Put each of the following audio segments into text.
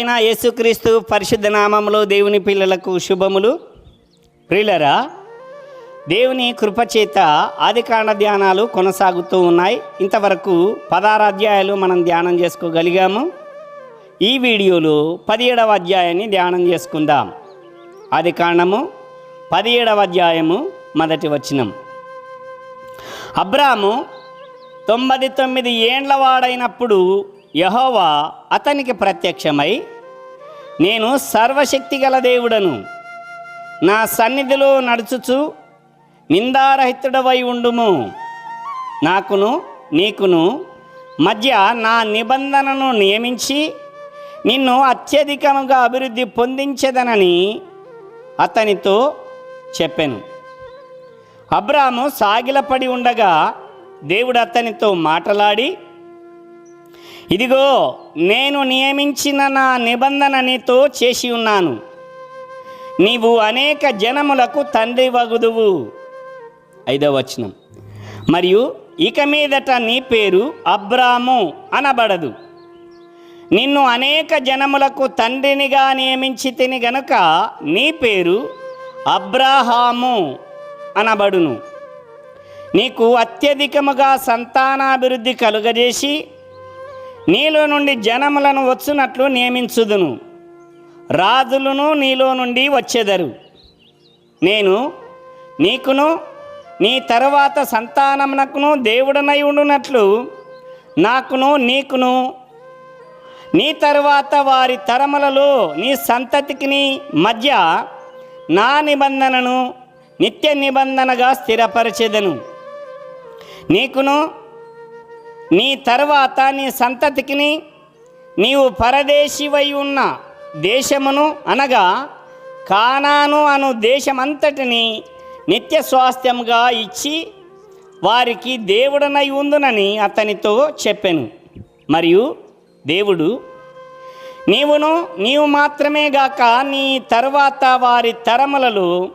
ప్రభువైన యేసుక్రీస్తు పరిశుద్ధ నామంలో దేవుని పిల్లలకు శుభములు. ప్రియులరా దేవుని కృపచేత ఆదికాండ ధ్యానాలు కొనసాగుతూ ఉన్నాయి. ఇంతవరకు పదహారు అధ్యాయాలు మనం ధ్యానం చేసుకోగలిగాము. ఈ వీడియోలో పదిహేడవ అధ్యాయాన్ని ధ్యానం చేసుకుందాం. ఆది కాండము పదిహేడవ అధ్యాయము మొదటి వచనం. అబ్రాము తొంభై తొమ్మిది ఏండ్ల వాడైనప్పుడు యహోవా అతనికి ప్రత్యక్షమై నేను సర్వశక్తి గల దేవుడను. నా సన్నిధిలో నడుచుచు నిందారహితుడవై ఉండుము. నాకును నీకును మధ్య నా నిబంధనను నియమించి నిన్ను అత్యధికముగా అభివృద్ధి పొందించదనని అతనితో చెప్పాను. అబ్రాము సాగిలపడి ఉండగా దేవుడు అతనితో మాటలాడి ఇదిగో నేను నియమించిన నా నిబంధన నీతో చేసి ఉన్నాను. నీవు అనేక జనములకు తండ్రి వగుదువు. ఐదవ వచనం. మరియు ఇక మీదట నీ పేరు అబ్రాము అనబడదు. నిన్ను అనేక జనములకు తండ్రినిగా నియమించి తిని గనుక నీ పేరు అబ్రాహాము అనబడును. నీకు అత్యధికముగా సంతానాభివృద్ధి కలుగజేసి నీలో నుండి జనములను వచ్చునట్లు నియమించుదును. రాజులను నీలో నుండి వచ్చెదరు. నేను నీకును నీ తరువాత సంతానమునకును దేవుడనై ఉండునట్లు నాకును నీకును నీ తరువాత వారి తరములలో నీ సంతతికి మధ్య నా నిబంధనను నిత్య నిబంధనగా స్థిరపరచెదను. నీకును నీ తర్వాత నీ సంతతికిని నీవు పరదేశివై ఉన్న దేశమును అనగా కానాను అను దేశమంతటిని నిత్య స్వాస్థ్యంగా ఇచ్చి వారికి దేవుడనై ఉందునని అతనితో చెప్పాను. మరియు దేవుడు నీవును నీవు మాత్రమే గాక నీ తర్వాత వారి తరములలో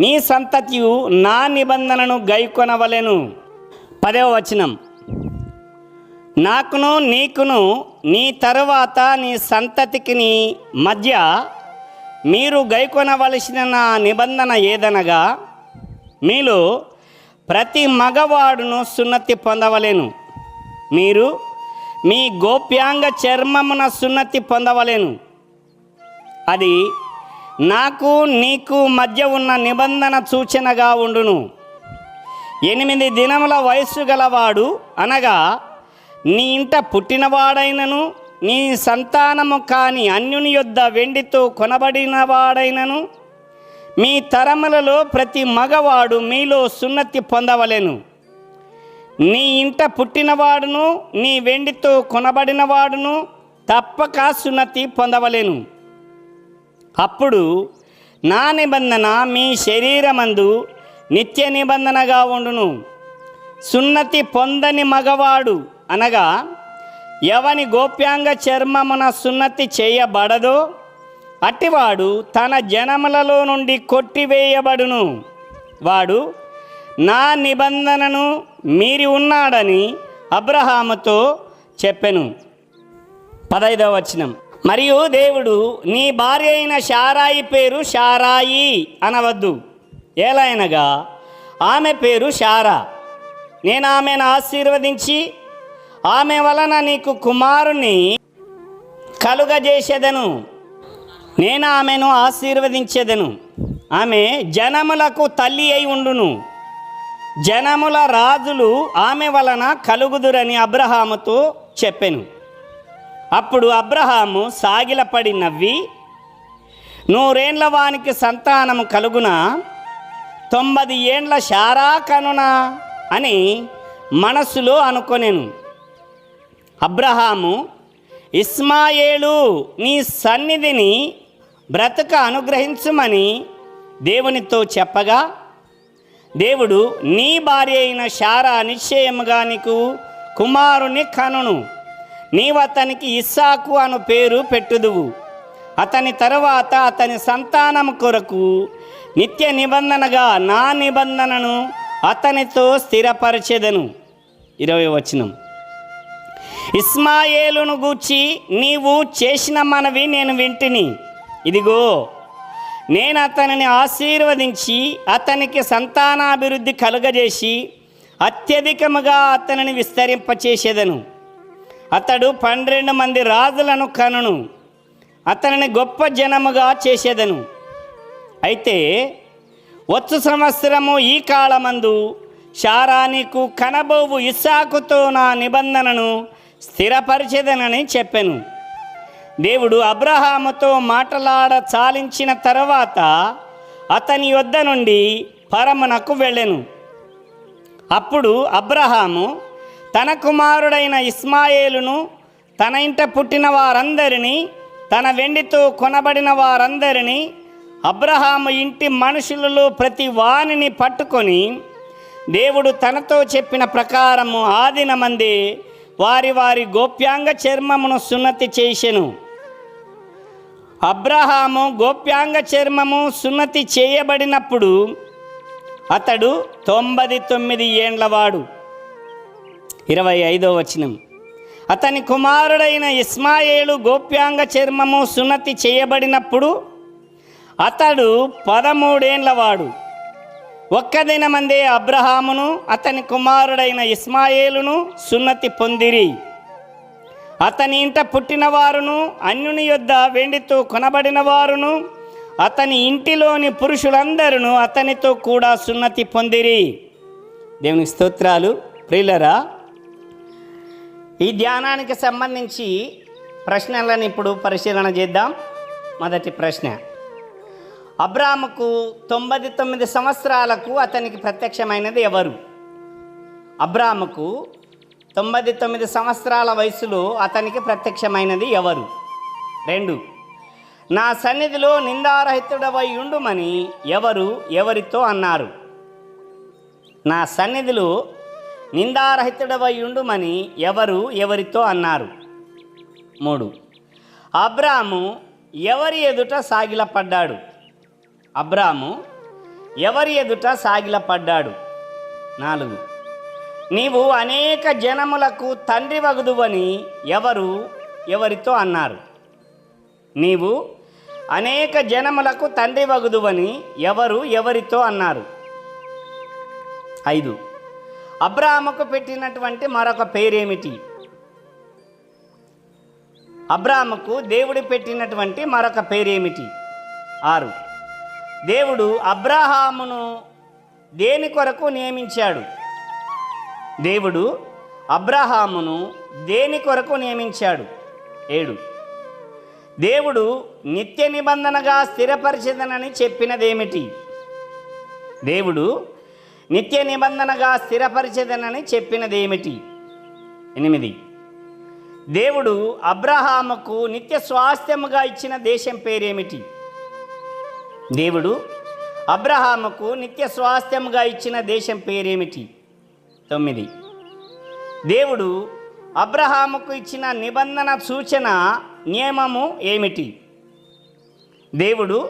నీ సంతతియు నా నిబంధనను గైకొనవలెను. పదవ వచనం. నాకును నీకును నీ తరువాత నీ సంతతికిని మధ్య మీరు గైకొనవలసిన నా నిబంధన ఏదనగా మీలో ప్రతి మగవాడును సున్నతి పొందవలెను. మీరు మీ గోప్యాంగ చర్మమున సున్నతి పొందవలేను. అది నాకు నీకు మధ్య ఉన్న నిబంధన సూచనగా ఉండును. ఎనిమిది దినముల వయస్సు గలవాడు అనగా నీ ఇంట పుట్టినవాడైనను నీ సంతానము కాని అన్యుని యొద్ద వెండితో కొనబడినవాడైనను మీ తరములలో ప్రతి మగవాడు మీలో సున్నతి పొందవలెను. నీ ఇంట పుట్టినవాడును నీ వెండితో కొనబడినవాడును తప్పక సున్నతి పొందవలెను. అప్పుడు నా నిబంధన మీ శరీరమందు నిత్య నిబంధనగా ఉండును. సున్నతి పొందని మగవాడు అనగా ఎవని గోప్యాంగ చర్మమున సున్నతి చేయబడదో అట్టివాడు తన జనములలో నుండి కొట్టివేయబడును. వాడు నా నిబంధనను మీరి ఉన్నాడని అబ్రహాముతో చెప్పెను. పదైదవ వచనం. మరియు దేవుడు నీ భార్య అయిన షారాయి పేరు షారాయి అనవద్దు. ఏలైనగా ఆమె పేరు షారా. నేను ఆమెను ఆశీర్వదించి ఆమె వలన నీకు కుమారుని కలుగజేసేదను. నేను ఆమెను ఆశీర్వదించేదను. ఆమె జనములకు తల్లి అయి ఉండును. జనముల రాజులు ఆమె వలన కలుగుదురని అబ్రహాముతో చెప్పెను. అప్పుడు అబ్రహాము సాగిలపడి నవ్వి నూరేండ్ల వానికి సంతానము కలుగున? తొంభై ఏండ్ల శారా కనునా? అని మనస్సులో అనుకొనెను. అబ్రహాము ఇస్మాయేలు నీ సన్నిధిని బ్రతక అనుగ్రహించుమని దేవునితో చెప్పగా దేవుడు నీ భార్య అయిన శారా నిశ్చయముగా నీకు కుమారుని కనును. నీవు అతనికి ఇస్సాకు అను పేరు పెట్టుదువు. అతని తరువాత అతని సంతానం కొరకు నిత్య నిబంధనగా నా నిబంధనను అతనితో స్థిరపరచెదను. ఇరవై వచనం. ఇస్మాయేలును గూర్చి నీవు చేసిన మనవి నేను వింటిని. ఇదిగో నేను అతనిని ఆశీర్వదించి అతనికి సంతానాభివృద్ధి కలుగజేసి అత్యధికముగా అతనిని విస్తరింపచేసేదను. అతడు పన్నెండు మంది రాజులను కనును. అతనిని గొప్ప జనముగా చేసేదను. అయితే వచ్చు సంవత్సరము ఈ కాలమందు శారానికి కనబోవు ఇస్సాకుతో నా నిబంధనను స్థిరపరిచేదనని చెప్పాను. దేవుడు అబ్రహాముతో మాటలాడ చాలించిన తర్వాత అతని యొద్ద నుండి పరమునకు వెళ్ళెను. అప్పుడు అబ్రహాము తన కుమారుడైన ఇస్మాయేలును తన ఇంట పుట్టిన వారందరినీ తన వెండితో కొనబడిన వారందరినీ అబ్రహాము ఇంటి మనుషులలో ప్రతి వానిని పట్టుకొని దేవుడు తనతో చెప్పిన ప్రకారము ఆదిన మంది వారి వారి గోప్యాంగ చర్మమును సున్నతి చేసెను. అబ్రహాము గోప్యాంగ చర్మము సున్నతి చేయబడినప్పుడు అతడు తొంభై తొమ్మిది ఏండ్లవాడు ఇరవై ఐదో వచనం. అతని కుమారుడైన ఇస్మాయేలు గోప్యాంగ చర్మము సున్నతి చేయబడినప్పుడు అతడు పదమూడేండ్లవాడు వాడు. దినమందే అబ్రహామును అతని కుమారుడైన ఇస్మాయేలును సున్నతి పొందిరి. అతని ఇంట పుట్టిన వారును అన్యుని యొద్ద వెండితో కొనబడిన వారును అతని ఇంటిలోని పురుషులందరూ అతనితో కూడా సున్నతి పొందిరి. దేవునికి స్తోత్రాలు ప్రియులరా ఈ ధ్యానానికి సంబంధించి ప్రశ్నలను ఇప్పుడు పరిశీలన చేద్దాం. మొదటి ప్రశ్న అబ్రాముకు తొంభై తొమ్మిది సంవత్సరాలకు అతనికి ప్రత్యక్షమైనది ఎవరు? అబ్రాముకు తొంభై తొమ్మిది సంవత్సరాల వయసులో అతనికి ప్రత్యక్షమైనది ఎవరు? రెండు. నా సన్నిధిలో నిందారహితుడవై ఉండుమని ఎవరు ఎవరితో అన్నారు? నా సన్నిధిలో నిందారహితుడవై ఉండుమని ఎవరు ఎవరితో అన్నారు? మూడు. అబ్రాము ఎవరి ఎదుట సాగిలపడ్డాడు? అబ్రాము ఎవరి ఎదుట సాగిలపడ్డాడు? నాలుగు. నీవు అనేక జనములకు తండ్రి వగుదువని ఎవరు ఎవరితో అన్నారు? నీవు అనేక జనములకు తండ్రి వగుదువని ఎవరు ఎవరితో అన్నారు? ఐదు. అబ్రాముకు పెట్టినటువంటి మరొక పేరేమిటి? అబ్రాముకు దేవుడు పెట్టినటువంటి మరొక పేరేమిటి? ఆరు. దేవుడు అబ్రహామును దేని కొరకు నియమించాడు? దేవుడు అబ్రహామును దేని కొరకు నియమించాడు? ఏడు. దేవుడు నిత్య నిబంధనగా స్థిరపరిచిదనని చెప్పినదేమిటి? దేవుడు నిత్య నిబంధనగా స్థిరపరిచిదనని చెప్పినదేమిటి? ఎనిమిది. దేవుడు అబ్రహాముకు నిత్య స్వాస్థ్యముగా ఇచ్చిన దేశం పేరేమిటి? దేవుడు అబ్రహాముకు నిత్య స్వాస్థ్యముగా ఇచ్చిన దేశం పేరేమిటి? తొమ్మిది. దేవుడు అబ్రహాముకు ఇచ్చిన నిబంధన సూచన నియమము ఏమిటి? దేవుడు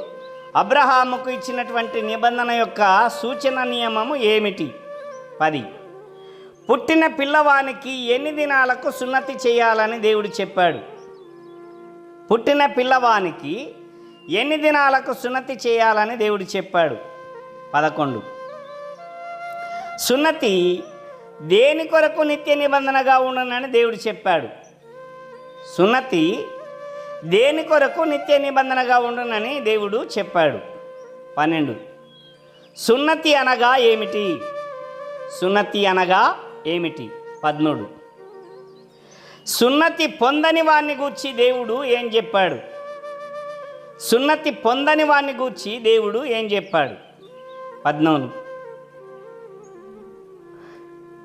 అబ్రహాముకు ఇచ్చినటువంటి నిబంధన యొక్క సూచన నియమము ఏమిటి? పది. పుట్టిన పిల్లవానికి ఎన్ని దినాలకు సున్నతి చేయాలని దేవుడు చెప్పాడు? పుట్టిన పిల్లవానికి ఎన్ని దినాలకు సున్నతి చేయాలని దేవుడు చెప్పాడు? పదకొండు. సున్నతి దేని కొరకు నిత్య నిబంధనగా ఉండనని దేవుడు చెప్పాడు. సున్నతి దేని కొరకు నిత్య నిబంధనగా ఉండునని దేవుడు చెప్పాడు. పన్నెండు. సున్నతి అనగా ఏమిటి? సున్నతి అనగా ఏమిటి? పద్మూడు. సున్నతి పొందని వాణ్ణి గూర్చి దేవుడు ఏం చెప్పాడు? సున్నతి పొందని వాడిని గూర్చి దేవుడు ఏం చెప్పాడు? పద్నాలుగు.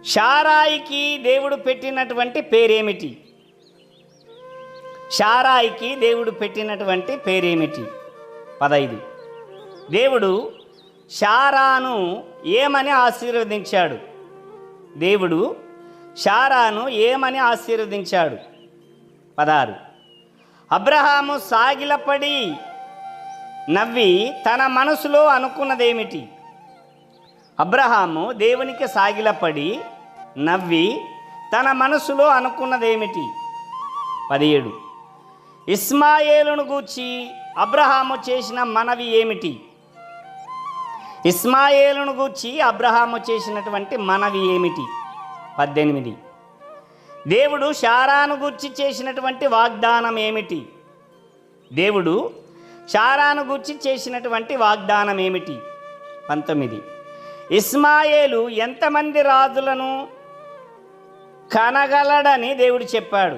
షారాయికి దేవుడు పెట్టినటువంటి పేరేమిటి? షారాయికి దేవుడు పెట్టినటువంటి పేరేమిటి? పదైదు. దేవుడు షారాను ఏమని ఆశీర్వదించాడు? దేవుడు షారాను ఏమని ఆశీర్వదించాడు? పదహారు. అబ్రహాము సాగిలపడి నవ్వి తన మనసులో అనుకున్నదేమిటి? అబ్రహాము దేవునికి సాగిలపడి నవ్వి తన మనసులో అనుకున్నదేమిటి? పదిహేడు. ఇస్మాయేలును గూర్చి అబ్రహాము చేసిన మనవి ఏమిటి? ఇస్మాయేలును గూర్చి అబ్రహాము చేసినటువంటి మనవి ఏమిటి? పద్దెనిమిది. దేవుడు శారాను గూర్చి చేసినటువంటి వాగ్దానం ఏమిటి? దేవుడు శారాను గూర్చి చేసినటువంటి వాగ్దానం ఏమిటి? పంతొమ్మిది. ఇస్మాయేలు ఎంతమంది రాజులను కనగలడని దేవుడు చెప్పాడు.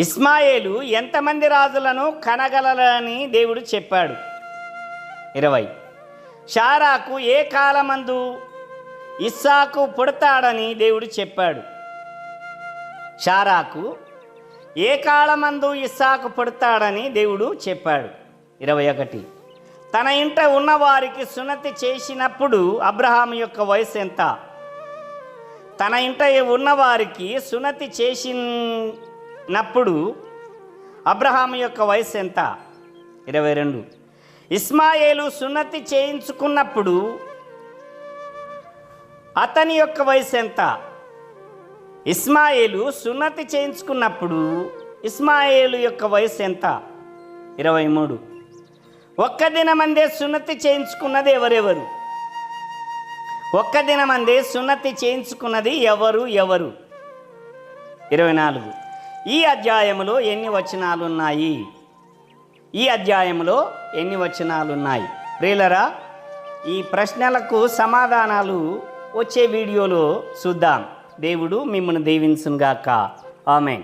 ఇస్మాయేలు ఎంతమంది రాజులను కనగలడని దేవుడు చెప్పాడు. ఇరవై. షారాకు ఏ కాలమందు? ఇస్సాకు పుడతాడని దేవుడు చెప్పాడు. షారాకు ఏ కాలమందు ఇస్సాకు పుడతాడని దేవుడు చెప్పాడు. ఇరవై ఒకటి. తన ఇంట ఉన్నవారికి సున్నతి చేసినప్పుడు అబ్రహాం యొక్క వయసు ఎంత? తన ఇంట ఉన్నవారికి సున్నతి చేసినప్పుడు అబ్రహాం యొక్క వయసు ఎంత? ఇరవై రెండు. ఇస్మాయేలు సున్నతి చేయించుకున్నప్పుడు అతని యొక్క వయసు ఎంత? ఇస్మాయేలు సున్నతి చేయించుకున్నప్పుడు ఇస్మాయేలు యొక్క వయసు ఎంత? ఇరవై మూడు. ఒక్క దినమందే సున్నతి చేయించుకున్నది ఎవరెవరు? ఒక్క దినమందే సున్నతి చేయించుకున్నది ఎవరు ఎవరు? ఇరవై నాలుగు. ఈ అధ్యాయంలో ఎన్ని వచనాలు ఉన్నాయి ఈ అధ్యాయంలో ఎన్ని వచనాలు ఉన్నాయి ప్రియులరా ఈ ప్రశ్నలకు సమాధానాలు వచ్చే వీడియోలో చూద్దాం. దేవుడు మిమ్మల్ని దీవించుగాక ఆమె